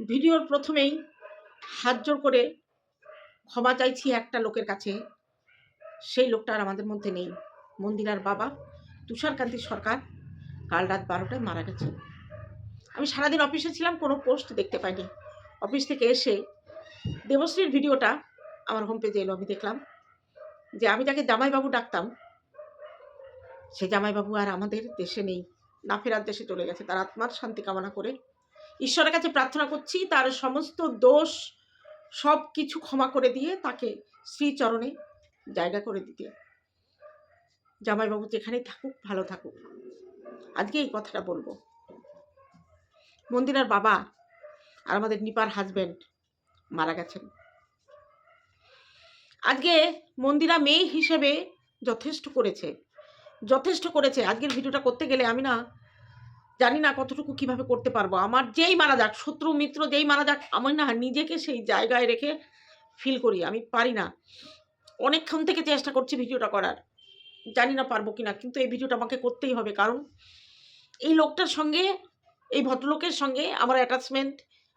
ভিডিওর প্রথমেই হাত জোর করে ক্ষমা চাইছি একটা লোকের কাছে। সেই লোকটা আর আমাদের মধ্যে নেই। মন্দিরার বাবা, তুষারকান্তি সরকার, কাল রাত বারোটায় মারা গেছে। আমি সারাদিন অফিসে ছিলাম, কোনো পোস্ট দেখতে পাইনি। অফিস থেকে এসে দেবশ্রীর ভিডিওটা আমার হোম পেজে এলো, আমি দেখলাম যে আমি যাকে জামাইবাবু ডাকতাম, সে জামাইবাবু আর আমাদের দেশে নেই। না ফেরার দেশে চলে গেছে। তার আত্মার শান্তি কামনা করে ঈশ্বরের কাছে প্রার্থনা করছি, তার সমস্ত দোষ সব কিছু ক্ষমা করে দিয়ে তাকে শ্রীচরণে জায়গা করে দিতে। জামাইবাবু যেখানেই থাকুক, ভালো থাকুক। আজকে এই কথাটা বলব। মন্দিরার বাবা আর আমাদের নিপার হাজবেন্ড মারা গেছেন। আজকে মন্দিরা মেয়ে হিসেবে যথেষ্ট করেছে। যথেষ্ট করেছে। আজকের ভিডিওটা করতে গেলে আমি না জানি না কতটুকু কীভাবে করতে পারব। আমার যেই মারা যাক, শত্রু, মিত্র যেই মারা যাক, আমি না নিজেকে সেই জায়গায় রেখে ফিল করি, আমি পারি না। অনেকক্ষণ থেকে চেষ্টা করছি ভিডিওটা করার। জানি না পারব কি না কিন্তু এই ভিডিওটা আমাকে করতেই হবে, কারণ এই লোকটার সঙ্গে, এই ভদ্রলোকের সঙ্গে আমার অ্যাটাচমেন্ট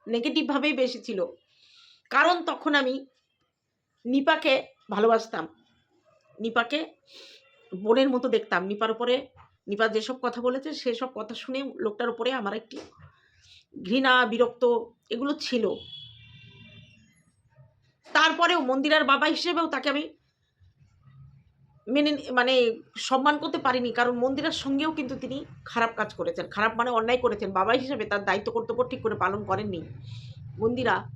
নেগেটিভভাবেই বেশি ছিল। কারণ তখন আমি নিপাকে ভালোবাসতাম। নিপাকে বোনের মতো দেখতাম। নিপার উপরে নিপা যেসব কথা বলেছে, সেসব কথা শুনে লোকটার উপরে আমার একটি ঘৃণা, বিরক্ত এগুলো ছিল। তারপরেও মন্দিরার বাবা হিসেবেও তাকে আমি মেনে মানে সম্মান করতে পারিনি। কারণ মন্দিরের সঙ্গেও কিন্তু তিনি খারাপ কাজ করেছেন। খারাপ মানে অন্যায় করেছেন। বাবা হিসেবে তার দায়িত্ব কর্তব্য ঠিক করে পালন করেননি। মন্দিরা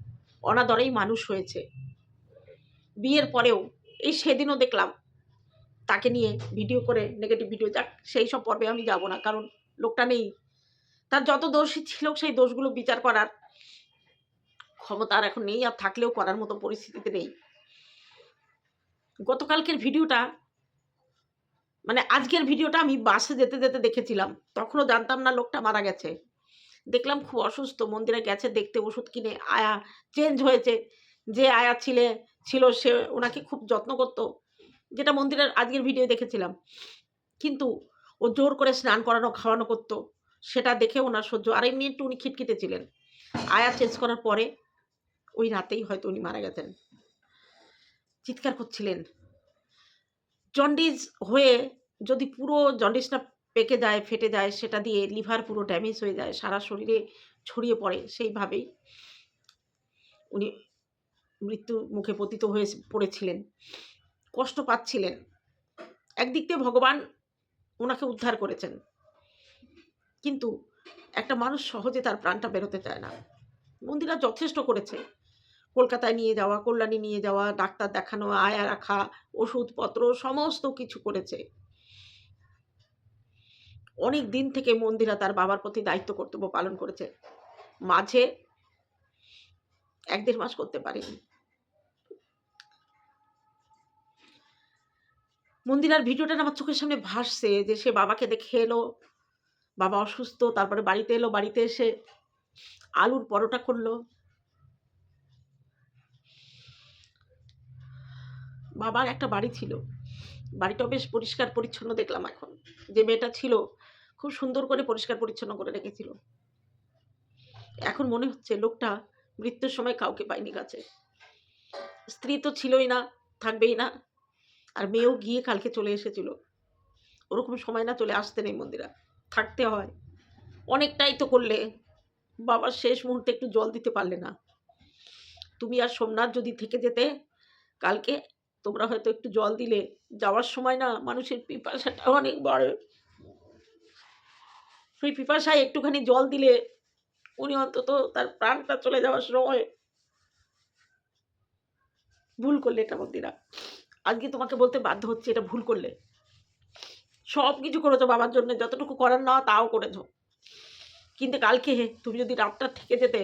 অনাদরেই মানুষ হয়েছে। বিয়ের পরেও এই সেদিনও দেখলাম তাকে নিয়ে ভিডিও করে নেগেটিভ ভিডিও যাক, সেই সব পর্বে আমি যাব না, কারণ লোকটা নেই। তার যত দোষী ছিল, সেই দোষগুলো বিচার করার ক্ষমতা আর এখন নেই, আর থাকলেও করার মতো পরিস্থিতিতে নেই। গতকালকের ভিডিওটা মানে আজকের ভিডিওটা আমি বাসে যেতে যেতে দেখেছিলাম। তখনও জানতাম না লোকটা মারা গেছে। দেখলাম খুব অসুস্থ, মন্দিরে গেছে, দেখতে ওষুধ কিনে আয়া চেঞ্জ হয়েছে। যে আয়া ছিলে, ছিল সে, ওনাকে খুব যত্ন করতো। যেটা মন্দিরের আজকের ভিডিও দেখেছিলাম। কিন্তু ও জোর করে স্নান করানো, খাওয়ানো করতো, সেটা দেখে ওনার সহ্য, আর এমনি একটু উনি খিটখিটে ছিলেন আয়া চেঞ্জ করার পরে ওই রাতেই হয়তো উনি মারা গেছেন। চিৎকার করছিলেন। জন্ডিস হয়ে যদি পুরো জন্ডিসটা পেকে যায়, ফেটে যায়, সেটা দিয়ে লিভার পুরো ড্যামেজ হয়ে যায়, সারা শরীরে ছড়িয়ে পড়ে, সেইভাবেই উনি মৃত্যু মুখে পতিত হয়ে পড়েছিলেন। কষ্ট পাচ্ছিলেন। একদিক দিয়ে ভগবান ওনাকে উদ্ধার করেছেন। কিন্তু একটা মানুষ সহজে তার প্রাণটা বেরোতে চায় না। মন্দিরা যথেষ্ট করেছে। কলকাতায় নিয়ে যাওয়া, কল্যাণী নিয়ে যাওয়া, ডাক্তার দেখানো, আয়া রাখা, ওষুধপত্র, সমস্ত কিছু করেছে। অনেক দিন থেকে মন্দিরা তার বাবার প্রতি দায়িত্ব, কর্তব্য পালন করেছে। মাঝে এক দেড় মাস করতে পারেনি। মন্দিরার ভিডিওটা আমার চোখের সামনে ভাসছে, যে সে বাবাকে দেখে এলো, বাবা অসুস্থ, তারপরে বাড়িতে এলো, বাড়িতে এসে আলুর পরোটা করল। বাবার একটা বাড়ি ছিল। বাড়িটাও বেশ পরিষ্কার পরিচ্ছন্ন দেখলাম এখন। যে মেয়েটা ছিল, খুব সুন্দর করে পরিষ্কার পরিচ্ছন্ন করে রেখেছিল। এখন মনে হচ্ছে লোকটা মৃত্যুর সময় কাউকে পায়নি কাছে স্ত্রী তো ছিলই না, থাকবেই না। আর মেয়েও গিয়ে কালকে চলে এসেছিল। ওরকম সময় না চলে আসতে নেই মন্দিরা। থাকতে হয়। অনেকটাই তো করলে। বাবার শেষ মুহূর্তে একটু জল দিতে পারলে না। তুমি আর সোমনাথ যদি থেকে যেতে, কালকে তোমরা হয়তো একটু জল দিলে। যাওয়ার সময় না মানুষের পিপাসাটা অনেক বড়। সেই পিপাসায় একটুখানি জল দিলে উনি অন্তত তার প্রাণটা চলে যাওয়ার সময় ভুল করলে এটা মন্দিরা। আজকে তোমাকে বলতে বাধ্য হচ্ছে, এটা ভুল করলে। সব কিছু করেছ বাবার জন্য, যতটুকু করার না, তাও করেছ। কিন্তু কালকে তুমি যদি রাতটা থেকে যেতে,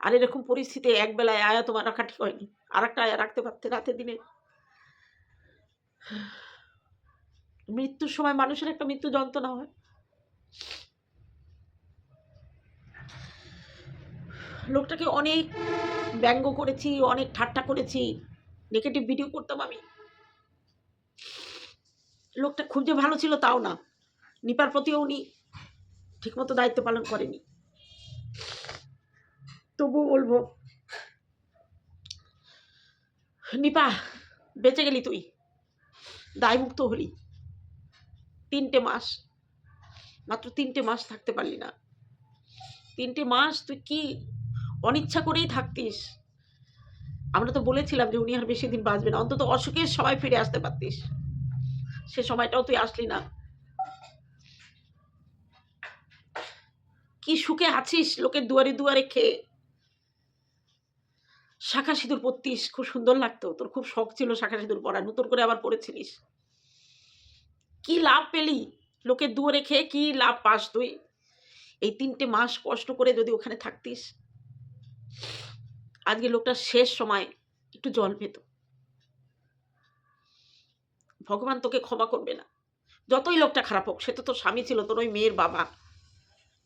আর এরকম পরিস্থিতি একবেলায় আয়া তোমার রাখা ঠিক হয়নি। আর একটা আয়া রাখতে পারতে রাতে দিনে। মৃত্যুর সময় মানুষের একটা মৃত্যু যন্ত্রণা হয়। লোকটাকে অনেক ব্যঙ্গ করেছি, অনেক ঠাট্টা করেছি। নেগেটিভ ভিডিও করতাম আমি। লোকটা খুব যে ভালো ছিল তাও না। নিপার প্রতিও উনি ঠিকমতো দায়িত্ব পালন করেনি। তবুও বলব, নিপা, বেঁচে গেলি তুই। দায়মুক্ত হলি। তিনটে মাস, মাত্র তিনটে মাস থাকতে পারলি না। তিনটে মাস তুই কি অনিচ্ছা করেই থাকতিস। আমরা তো বলেছিলাম যে উনি আর বেশি দিন বাঁচবে না, অন্তত অসুখের সময় ফিরে আসতে পারতিস। সে সময়টাও তুই আসলি না। কি সুখে আছিস লোকের দুয়ারে দুয়ারে খেয়ে। শাখা সিঁদুর পরতিস, খুব সুন্দর লাগতো। তোর খুব শখ ছিল শাখা সিঁদুর পরা নতুন করে আবার পরেছিলিস। কি লাভ পেলি লোকের দুয়ারে খেয়ে, কি লাভ পাস তুই? এই তিনটে মাস কষ্ট করে যদি ওখানে থাকতিস আজকে লোকটা শেষ সময় একটু জল পেত। ভগবান তোকে ক্ষমা করবে না। যতই লোকটা খারাপ হোক, সে তো তোর স্বামী ছিল, তোর ওই মেয়ের বাবা।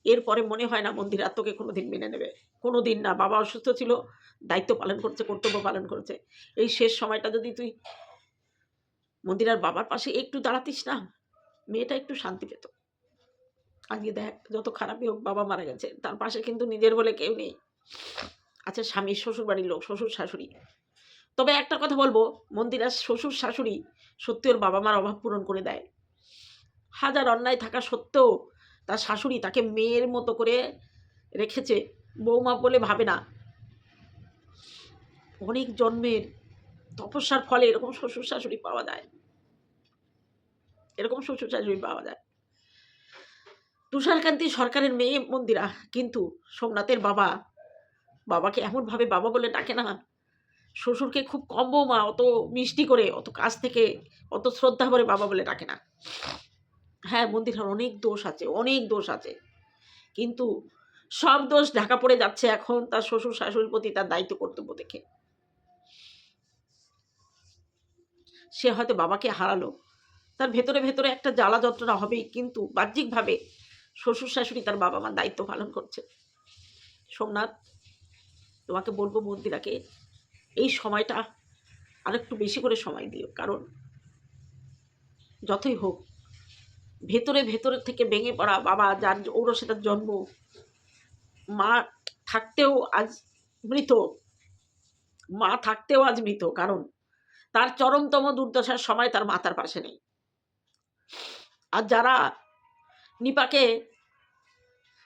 এরপরে মনে হয় না মন্দির আর তোকে কোনোদিন মেনে নেবে। কোনো দিন না, বাবা অসুস্থ ছিল, দায়িত্ব পালন করছে, কর্তব্য পালন করছে। এই শেষ সময়টা যদি তুই মন্দির আর বাবার পাশে একটু দাঁড়াতিস না, মেয়েটা একটু শান্তি পেত। আজকে দেখ, যত খারাপই হোক, বাবা মারা গেছে। তার পাশে কিন্তু নিজের বলে কেউ নেই। আচ্ছা স্বামী শ্বশুর বাড়ির লোক, শ্বশুর শাশুড়ি। তবে একটা কথা বলব, মন্দিরার শ্বশুর শাশুড়ি সত্যি ওর বাবা মার অভাব পূরণ করে দেয়। হাজার অন্যায় থাকা সত্ত্বেও তার শাশুড়ি তাকে মেয়ের মতো করে রেখেছে, বৌমা বলে ভাবে না। অনেক জন্মের তপস্যার ফলে এরকম শ্বশুর শাশুড়ি পাওয়া যায়। এরকম শ্বশুর শাশুড়ি পাওয়া যায়। তুষারকান্তি সরকারের মেয়ে মন্দিরা, কিন্তু সোমনাথের বাবা বাবাকে এমনভাবে বাবা বলে ডাকে না। শ্বশুরকে খুব কম বৌমা, অত মিষ্টি করে, অত কাছ থেকে, অত শ্রদ্ধা করে বাবা বলে ডাকে না। হ্যাঁ মন্দিরার অনেক দোষ আছে, অনেক দোষ আছে। কিন্তু সব দোষ ঢাকা পড়ে যাচ্ছে এখন তার শ্বশুর শাশুড়ির প্রতি, তার দায়িত্ব কর্তব্য দেখে। সে হয়তো বাবাকে হারালো। তার ভেতরে ভেতরে একটা জ্বালা যন্ত্রণা হবেই, কিন্তু বাহ্যিকভাবে শ্বশুর শাশুড়ি তার বাবা মার দায়িত্ব পালন করছে। সোমনাথ তোমাকে বলব মন্দিরাকে, এই সময়টা আরেকটু বেশি করে সময় দিও। কারণ যতই হোক, ভেতরে ভেতরে থেকে ভেঙে পড়া বাবা, যার ঔরসেতার জন্ম, মা থাকতেও আজ মৃত। মা থাকতেও আজ মৃত, কারণ তার চরমতম দুর্দশার সময় তার মাতার পাশে নেই। আর যারা নিপাকে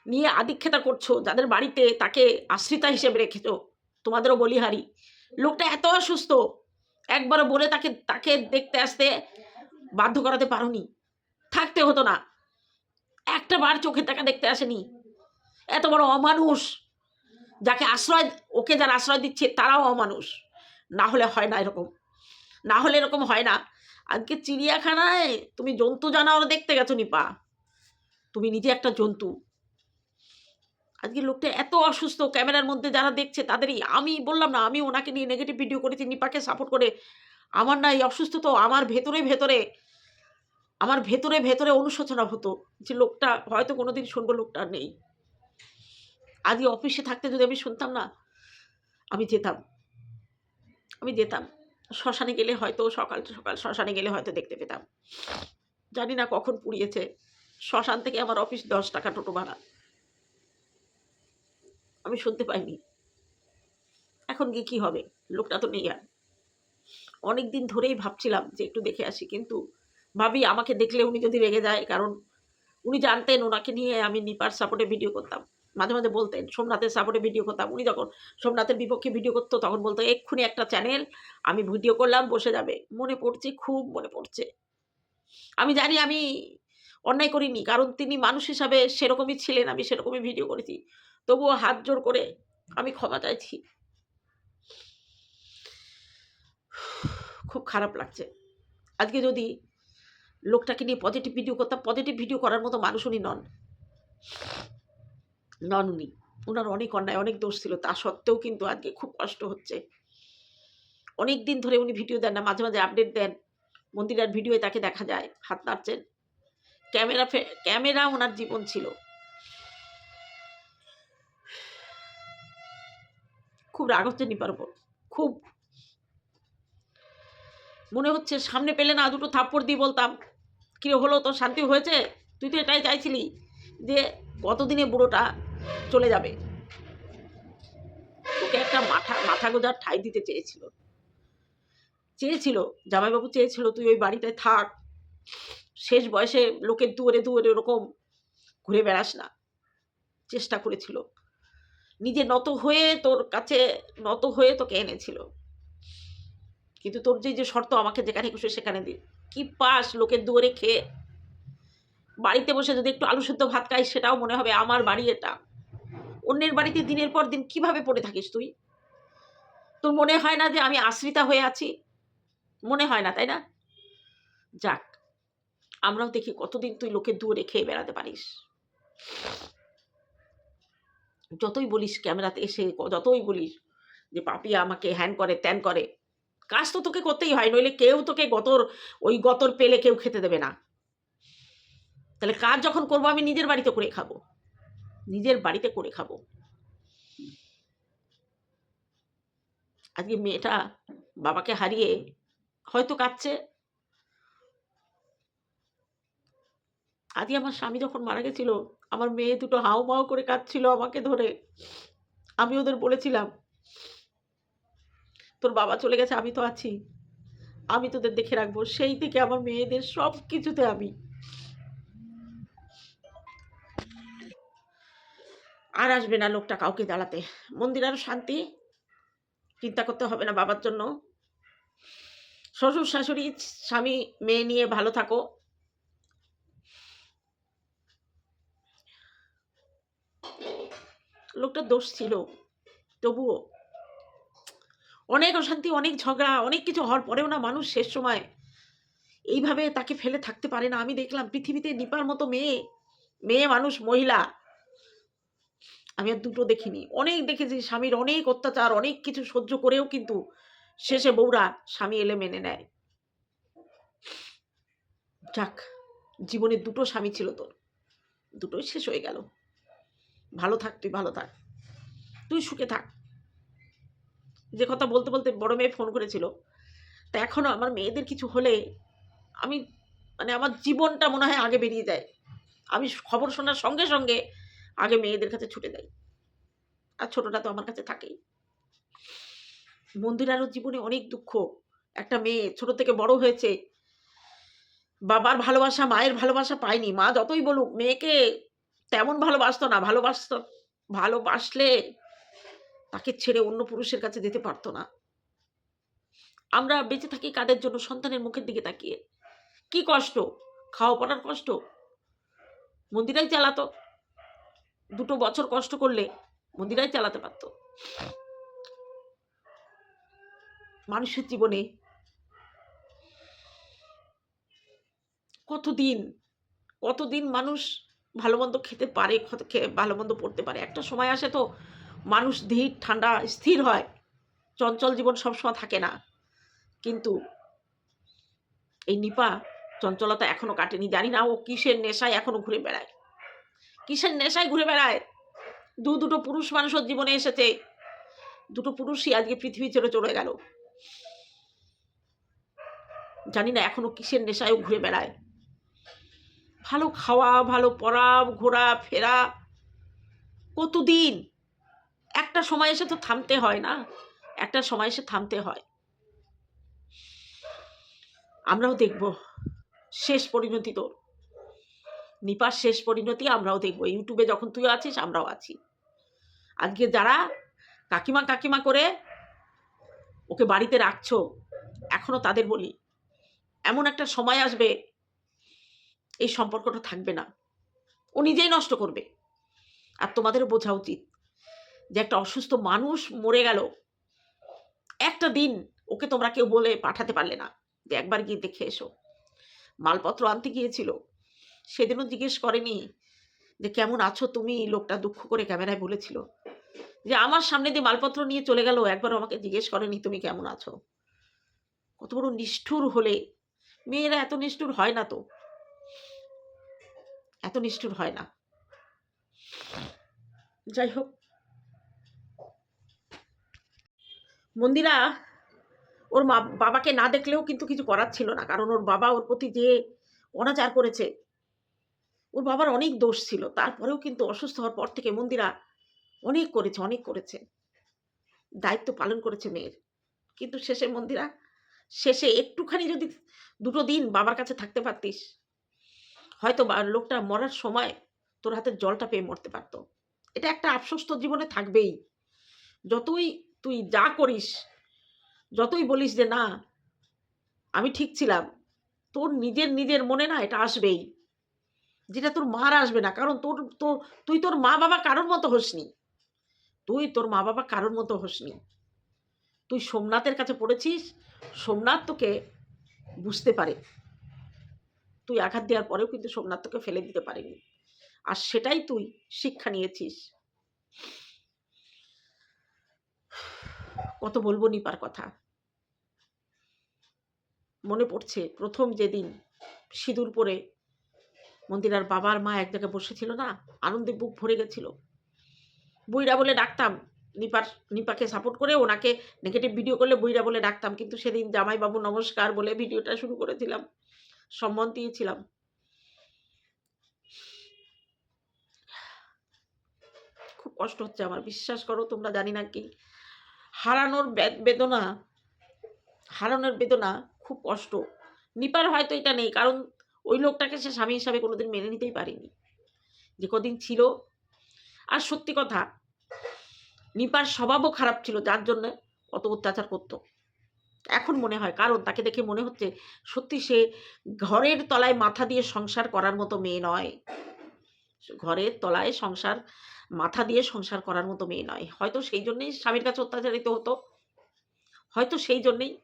নিয়ে আদিক্ষেতা করছ, যাদের বাড়িতে তাকে আশ্রিতা হিসেবে রেখেছো, তোমাদেরও বলিহারি। লোকটা এত অসুস্থ, একবারও বলে তাকে তাকে দেখতে আসতে বাধ্য করাতে পারোনি। থাকতে হতো না। একটা বার চোখের তাকে দেখতে আসেনি। এত বড় অমানুষ, যাকে আশ্রয়, ওকে যারা আশ্রয় দিচ্ছে তারাও অমানুষ। না হলে হয় না এরকম। না হলে এরকম হয় না। আজকে চিড়িয়াখানায় তুমি জন্তু জানোয়ার দেখতে গেছো, নিপা। তুমি নিজে একটা জন্তু। আজকে লোকটা এত অসুস্থ, ক্যামেরার মধ্যে যারা দেখছে তাদেরই, আমি বললাম না, আমি ওনাকে নিয়ে নেগেটিভ ভিডিও করেছি, নিপাকে সাপোর্ট করে। আমার না এই অসুস্থ তো আমার ভেতরে ভেতরে, আমার ভেতরে ভেতরে অনুশোচনা হতো যে লোকটা হয়তো কোনোদিন শুনব, লোকটা নেই। আজকে অফিসে থাকতে যদি আমি শুনতাম না, আমি যেতাম। আমি যেতাম। শ্মশানে গেলে হয়তো সকাল সকাল শ্মশানে গেলে হয়তো দেখতে পেতাম। জানি না কখন পুড়িয়েছে। শ্মশান থেকে আমার অফিস দশ টাকা টোটো ভাড়া। আমি শুনতে পাইনি। এখন গিয়ে কী হবে? লোকটা তো নেই আর। অনেক দিন ধরেই ভাবছিলাম যে একটু দেখে আসি, কিন্তু ভাবি আমাকে দেখলে উনি যদি রেগে যায়, কারণ উনি জানতেন ওনাকে নিয়ে আমি নিপার সাপোর্টে ভিডিও করতাম। মাঝে মাঝে বলতেন, সোমনাথের সাপোর্টে ভিডিও করতাম। উনি যখন সোমনাথের বিপক্ষে ভিডিও করতো, তখন বলতো, এক্ষুনি একটা চ্যানেল, আমি ভিডিও করলাম, বসে যাবে। মনে পড়ছে, খুব মনে পড়ছে। আমি জানি আমি অন্যায় করিনি। কারণ তিনি মানুষ হিসাবে সেরকমই ছিলেন, আমি সেরকমই ভিডিও করেছি। তবুও হাত জোর করে আমি ক্ষমা চাইছি। খুব খারাপ লাগছে। আজকে যদি লোকটাকে নিয়ে পজিটিভ ভিডিও করতাম পজিটিভ ভিডিও করার মতো মানুষ উনি নন। নন উনি। ওনার অনেক অন্যায়, অনেক দোষ ছিল। তা সত্ত্বেও কিন্তু আজকে খুব কষ্ট হচ্ছে। অনেক দিন ধরে উনি ভিডিও দেন না, মাঝে মাঝে আপডেট দেন। মন্দিরার ভিডিওয়ে তাকে দেখা যায়, হাত নাড়ছেন। ক্যামেরা ক্যামেরা ওনার জীবন ছিল। খুব রাগ হচ্ছে খুব। মনে হচ্ছে সামনে পেলে না দুটো থাপ্পড় দিয়ে বলতাম কিরে হলো, তোর শান্তি হয়েছে? তুই তো এটাই চাইছিলি যে কতদিনে বুড়োটা চলে যাবে। তোকে একটা মাথা মাথা গোজার ঠাই দিতে চেয়েছিল। চেয়েছিল, জামাইবাবু চেয়েছিল, তুই ওই বাড়িতে থাক। শেষ বয়সে লোকের দুয়ারে দুয়ারে ওরকম ঘুরে বেড়াস না। চেষ্টা করেছিল। নিজে নত হয়ে তোর কাছে নত হয়ে তোকে এনেছিল। কিন্তু তোর যে যে শর্ত আমাকে যেখানে খুশি সেখানে দি। কি পাস লোকের দুয়ারে খেয়ে। বাড়িতে বসে যদি একটু আলু সেদ্ধ ভাত খাই সেটাও মনে হবে আমার বাড়ি এটা। অন্যের বাড়িতে দিনের পর দিন কীভাবে পড়ে থাকিস তুই? তোর মনে হয় না যে আমি আশ্রিতা হয়ে আছি? মনে হয় না, তাই না? যাক আমরাও দেখি কতদিন তুই লোকের দুয়ারে খেয়ে বেড়াতে পারিস। যতই বলিস ক্যামেরাতে এসে, যতই বলিস যে পাপিয়া আমাকে হ্যান করে ত্যান করে, কাজ তো তোকে করতেই হয়, নইলে কেউ তোকে গতর, ওই গতর পেলে কেউ খেতে দেবে না। তাহলে কাজ যখন করব আমি নিজের বাড়িতে করে খাব। নিজের বাড়িতে করে খাব। আজকে মেয়েটা বাবাকে হারিয়ে হয়তো কাঁদছে আজকে আমার স্বামী যখন মারা গেছিল, আমার মেয়ে দুটো হাও মাউ করে কাঁদছিল আমাকে ধরে। আমি ওদের বলেছিলাম, তোর বাবা চলে গেছে, আমি তো আছি। আমি তোদের দেখে রাখব। সেই থেকে আমার মেয়েদের সব কিছুতে আমি। আর আসবে না লোকটা কাউকে দাঁড়াতে। মন্দির আরও শান্তি, চিন্তা করতে হবে না বাবার জন্য। শ্বশুর শাশুড়ি, স্বামী, মেয়ে নিয়ে ভালো থাকো। লোকটা দোষ ছিল। তবুও অনেক অশান্তি, অনেক ঝগড়া, অনেক কিছু হওয়ার পরেও না মানুষ শেষ সময় এইভাবে তাকে ফেলে থাকতে পারে না। আমি দেখলাম পৃথিবীতে নিপার মতো মেয়ে মেয়ে মানুষ, মহিলা। আমি আর দুটো দেখিনি। অনেক দেখেছি স্বামীর অনেক অত্যাচার, অনেক কিছু সহ্য করেও কিন্তু শেষে বউরা স্বামী এলে মেনে নেয়। যাক, জীবনে দুটো স্বামী ছিল তোর। দুটোই শেষ হয়ে গেল। ভালো থাক, তুই ভালো থাক। তুই সুখে থাক। যে কথা বলতে বলতে বড় মেয়ে ফোন করেছিল। তা এখনও আমার মেয়েদের কিছু হলে আমি মানে আমার জীবনটা মনে হয় আগে বেরিয়ে যায়। আমি খবর শোনার সঙ্গে সঙ্গে আগে মেয়েদের কাছে ছুটে যাই। আর ছোটটা তো আমার কাছে থাকেই। মন্দিরারও জীবনে অনেক দুঃখ। একটা মেয়ে ছোট থেকে বড় হয়েছে। বাবার ভালোবাসা, মায়ের ভালোবাসা পায়নি। মা যতই বলুক, মেয়েকে তেমন ভালোবাসতো না, ভালোবাসত। ভালোবাসলে তাকে ছেড়ে অন্য পুরুষের কাছে যেতে পারতো না। আমরা বেঁচে থাকি কাদের জন্য? সন্তানের মুখের দিকে তাকিয়ে। কি কষ্ট? খাওয়া পড়ার কষ্ট? মন্দিরাই চালাতো। দুটো বছর কষ্ট করলে মন্দিরাই চালাতে পারতো। মানুষের জীবনে কতদিন কতদিন মানুষ ভালো মন্দ খেতে পারে ভালো মন্দ পড়তে পারে। একটা সময় আসে তো মানুষ ধীর, ঠান্ডা, স্থির হয়। চঞ্চল জীবন সবসময় থাকে না। কিন্তু এই নিপা চঞ্চলতা এখনও কাটেনি। জানি না ও কিসের নেশায় এখনও ঘুরে বেড়ায়। কিসের নেশায় ঘুরে বেড়ায়? দু দুটো পুরুষ মানুষের জীবনে এসেছে। দুটো পুরুষই আজকে পৃথিবী ছেড়ে চলে গেল। জানি না এখনও কিসের নেশায় ঘুরে বেড়ায়। ভালো খাওয়া, ভালো পড়া, ঘোরা, ফেরা। কতদিন? একটা সময় এসে তো থামতে হয় না। একটা সময় এসে থামতে হয়। আমরাও দেখব। শেষ পরিণতি তোর। নিপার শেষ পরিণতি আমরাও দেখব। ইউটিউবে যখন তুই আছিস, আমরাও আছি। আজকে যারা কাকিমা কাকিমা করে ওকে বাড়িতে রাখছো, এখনও তাদের বলি, এমন একটা সময় আসবে এই সম্পর্কটা থাকবে না। ও নিজেই নষ্ট করবে। আর তোমাদেরও বোঝা উচিত যে একটা অসুস্থ মানুষ মরে গেল, একটা দিন ওকে তোমরা কেউ বলে পাঠাতে পারলে না। যে একবার গিয়ে দেখে এসো। মালপত্র আনতে গিয়েছিল। সেদিনও জিজ্ঞেস করেনি যে কেমন আছো তুমি? লোকটা দুঃখ করে ক্যামেরায় বলেছিল যে আমার সামনে দিয়ে মালপত্র নিয়ে চলে গেল। একবার আমাকে জিজ্ঞেস করেনি তুমি কেমন আছো? কত বড় নিষ্ঠুর হলে। মেয়েরা এত নিষ্ঠুর হয় না তো। এত নিষ্ঠুর হয় না। যাই হোক। মন্দিরা ওর মা, বাবাকে না দেখলেও কিন্তু কিছু করার ছিল না। কারণ ওর বাবা ওর প্রতি যে অনাচার করেছে, ওর বাবার অনেক দোষ ছিল। তারপরেও কিন্তু অসুস্থ হওয়ার পর থেকে মন্দিরা অনেক করেছে অনেক করেছে। দায়িত্ব পালন করেছে মেয়ের। কিন্তু শেষে মন্দিরা, শেষে একটুখানি যদি দুটো দিন বাবার কাছে থাকতে পারতিস হয়তো লোকটা মরার সময় তোর হাতের জলটা পেয়ে মরতে পারতো। এটা একটা আফসোস জীবনে থাকবেই। যতই তুই যা করিস, যতই বলিস যে, না, আমি ঠিক ছিলাম। তোর নিজের নিজের মনে না এটা আসবেই। যেটা তোর মার আসবে না। কারণ তোর তো তুই তোর মা বাবা কারোর মতো হোসনি। তুই তোর মা বাবা কারোর মতো হোসনি। তুই সোমনাথের কাছে পড়েছিস, সোমনাথ তোকে বুঝতে পারে। তুই আঘাত দেওয়ার পরেও কিন্তু সোমনাথ তোকে ফেলে দিতে পারেনি। আর সেটাই তুই শিক্ষা নিয়েছিস। কত বলব নিপার কথা। মনে পড়ছে প্রথম যেদিন সিঁদুর পরে মন্দিরার বাবার মা এক জায়গায় বসেছিল না, আনন্দে বুক ভরে গেছিল। বইরা বলে ডাকতাম, নিপার, নিপাকে সাপোর্ট করে ওনাকে নেগেটিভ ভিডিও করলে বইরা বলে ডাকতাম, কিন্তু সেদিন জামাইবাবু নমস্কার বলে ভিডিওটা শুরু করেছিলাম। সম্মান দিয়েছিলাম। খুব কষ্ট হচ্ছে আমার, বিশ্বাস করো তোমরা জানি না কি। হারানোর বেদনা হারানোর বেদনা খুব কষ্ট। নিপার হয়তো এটা নেই, কারণ ওই লোকটাকে সে স্বামী হিসাবে কোনোদিন মেনে নিতেই পারিনি। যে কদিন ছিল। আর সত্যি কথা, নিপার স্বভাবও খারাপ ছিল, যার জন্য অত অত্যাচার করতো। এখন মনে হয়, কারণ তাকে দেখে মনে হচ্ছে সত্যি সে ঘরের তলায় মাথা দিয়ে সংসার করার মতো মেয়ে নয়। ঘরের তলায় সংসার, মাথা দিয়ে সংসার করার মতো মেয়ে নয়। হয়তো সেই জন্যই স্বামীর কাছে অত্যাচারিত হতো। হয়তো সেই জন্যেই।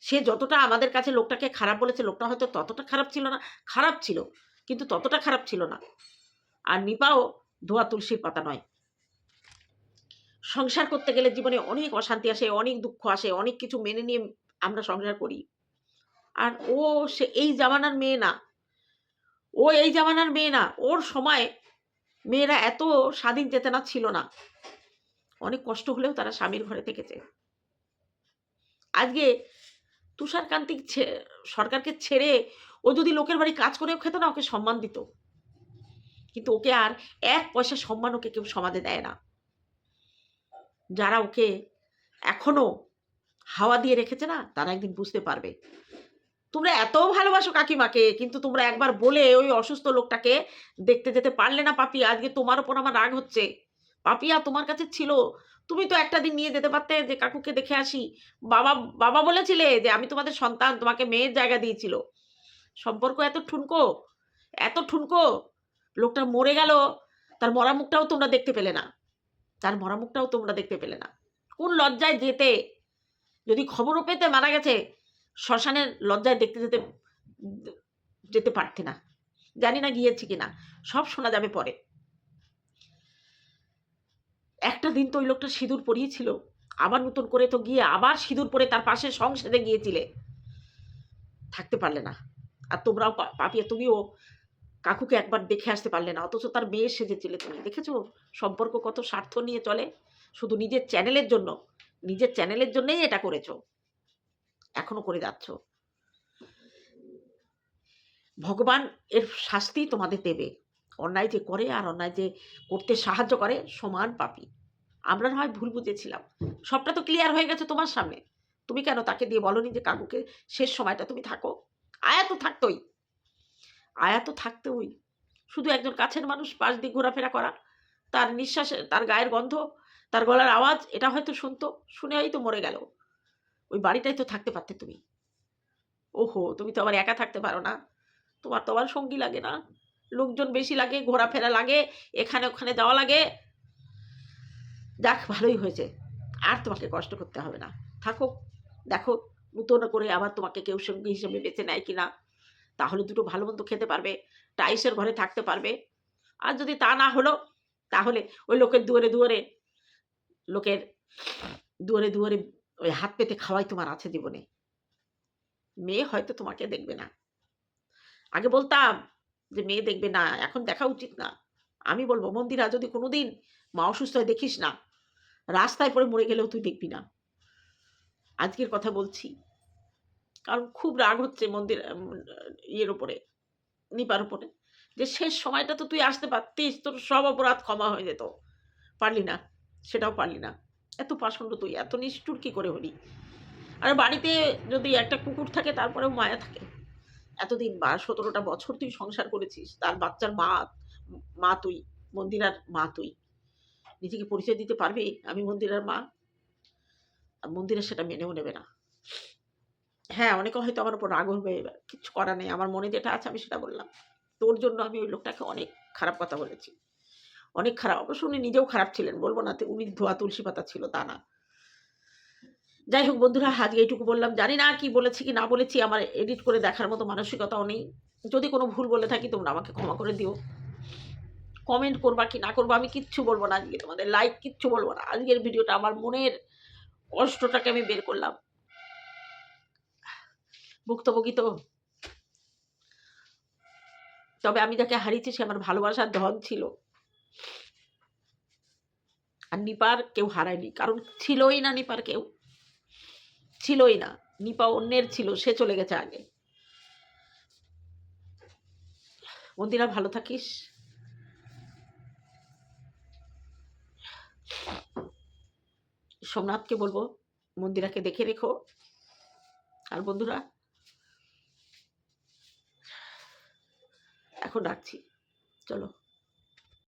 সে যতটা আমাদের কাছে লোকটাকে খারাপ বলেছে, লোকটা হয়তো ততটা খারাপ ছিল না, খারাপ ছিল, কিন্তু ততটা খারাপ ছিল না। আর নিপাও ধোয়া তুলসীর পাতা নয়। সংসার করতে গেলে জীবনে অনেক অশান্তি আসে, অনেক দুঃখ আসে, অনেক কিছু মেনে নিয়ে আমরা সংসার করি। আর ও সে এই জামানার মেয়ে না। ও এই জামানার মেয়ে না। ওর সময় মেয়েরা এত স্বাধীন চেতনা ছিল না। অনেক কষ্ট হলেও তারা স্বামীর ঘরে থেকেছে। আজকে তুষারকান্তি সরকারকে ছেড়ে ও যদি লোকের বাড়ি কাজ করেও খেত না, ওকে সম্মান দিত। কিন্তু ওকে আর এক পয়সা সম্মান ওকে কেউ সমাজে দেয় না। যারা ওকে এখনও হাওয়া দিয়ে রেখেছে না, তারা একদিন বুঝতে পারবে। তোমরা এত ভালোবাসো কাকিমাকে, কিন্তু তোমরা একবার বলে ওই অসুস্থ লোকটাকে দেখতে যেতে পারলে না পাপি আজকে তোমার ওপর আমার রাগ হচ্ছে। পাপিয়া, তোমার কাছে ছিল। তুমি তো একটা দিন নিয়ে যেতে পারতে যে কাকুকে দেখে আসি। বাবা বাবা বলেছিলে যে আমি তোমাদের সন্তান, তোমাকে মেয়ের জায়গা দিয়েছিল। সম্পর্ক এত ঠুনকো এত ঠুনকো, লোকটা মরে গেল, তার মরা মুখটাও তোমরা দেখতে পেলে না। তার মরা মুখটাও তোমরা দেখতে পেলে না। কোন লজ্জায় যেতে? যদি খবরও পেতে মারা গেছে, শ্মশানের লজ্জায় দেখতে যেতে যেতে পারতে না। জানি না গিয়েছি কিনা, সব শোনা যাবে পরে। একটা দিন তো ওই লোকটা সিঁদুর পরিয়েছিল, আবার নতুন করে তো গিয়ে আবার সিঁদুর পরে তার পাশে সংসারে গিয়েছিলে। থাকতে পারলে না। আর তোমরাও পাপিয়া, তুমিও কাকুকে একবার দেখে আসতে পারলে না, অথচ তার মেয়ে সেজেছিলে তুমি। দেখেছ? সম্পর্ক কত স্বার্থ নিয়ে চলে। শুধু নিজের চ্যানেলের জন্য, নিজের চ্যানেলের জন্যই এটা করেছ। এখনও করে যাচ্ছ। ভগবান এর শাস্তি তোমাদের দেবে। অন্যায় যে করে আর অন্যায় যে করতে সাহায্য করে, সমান পাপি। আমরা হয় ভুল বুঝেছিলাম। সবটা তো ক্লিয়ার হয়ে গেছে তোমার সামনে। তুমি কেন তাকে দিয়ে বলনি যে কাকুকে শেষ সময়টা তুমি থাকো? আয়া তো থাকতোই। আয়া তো থাকতোই শুধু একজন কাছের মানুষ পাশ দিয়ে ঘোরাফেরা করা। তার নিঃশ্বাসে, তার গায়ের গন্ধ, তার গলার আওয়াজ, এটা হয়তো শুনতো শুনে হয়তো মরে গেল। ওই বাড়িটাই তো থাকতে পারতে তুমি। ওহো, তুমি তো আবার একা থাকতে পারো না। তোমার তো আবার সঙ্গী লাগে না। লোকজন বেশি লাগে, ঘোরাফেরা লাগে, এখানে ওখানে যাওয়া লাগে। যাক, ভালোই হয়েছে। আর তোমাকে কষ্ট করতে হবে না। থাকো, দেখো, নতুন করে আবার তোমাকে কেউ সঙ্গী হিসেবে বেছে নেয় কিনা। তাহলে দুটো ভালো মন্দ খেতে পারবে, টাইসের ঘরে থাকতে পারবে। আর যদি তা না হলো, তাহলে ওই লোকের দুয়ারে দুয়ারে, লোকের দুয়ারে দুয়ারে ওই হাত পেতে খাওয়াই তোমার আছে জীবনে। মেয়ে হয়তো তোমাকে দেখবে না। আগে বলতাম যে মেয়ে দেখবে না, এখন দেখা উচিত না। আমি বলব, মন্দিরা, যদি কোনোদিন মা অসুস্থ হয়ে, দেখিস না। রাস্তায় পড়ে মরে গেলেও তুই দেখবি না। আজকের কথা বলছি। কারণ খুব রাগ হচ্ছে মন্দির ইয়ের ওপরে নিপার ওপরে যে শেষ সময়টা তো তুই আসতে পারতিস, তোর সব অপরাধ ক্ষমা হয়ে যেত। পারলি না, সেটাও পারলি না। এত পাষণ্ড তুই, এত নিষ্ঠুর কী করে হলি? আর বাড়িতে যদি একটা কুকুর থাকে, তারপরেও মায়া থাকে। এতদিন বা সতেরোটা বছর তুই সংসার করেছিস, তার বাচ্চার মা মা তুই মন্দিরার মা তুই। নিজেকে পরিচয় দিতে পারবি, আমি মন্দিরার মা। আর মন্দিরে সেটা মেনেও নেবে না। হ্যাঁ অনেকে হয়তো আমার উপর রাগ হবে এবার কিচ্ছু করার নেই। আমার মনে যেটা আছে আমি সেটা বললাম। তোর জন্য আমি ওই লোকটাকে অনেক খারাপ কথা বলেছি। অনেক খারাপ। অবশ্য উনি নিজেও খারাপ ছিলেন, বলব না উনি ধোয়া তুলসী পাতা ছিল, তা না। যাই হোক বন্ধুরা, আজকে এইটুকু বললাম। জানি না কি বলেছি, কি না বলেছি, আমার এডিট করে দেখার মতো মানসিকতাও নেই। যদি কোনো ভুল বলে থাকি, তোমরা আমাকে ক্ষমা করে দিও। কমেন্ট করবা কি না করবা, আমি কিচ্ছু বলব না আজকে তোমাদের। লাইক কিচ্ছু বলব না। আজকের ভিডিওটা আমার মনের কষ্টটাকে আমি বের করলাম। ভুক্তভোগী তো। তবে আমি যাকে হারিয়েছি সে আমার ভালোবাসার ধন ছিল। আর নিপার কেউ হারায়নি, কারণ ছিলই না নিপার কেউ। ছিলই না, নিপা অন্যের ছিল, সে চলে গেছে আগে। মন্দিরা, ভালো থাকিস? সোমনাথকে বলব, মন্দিরাকে দেখে রেখো। আর বন্ধুরা এখন রাখছি। চলো।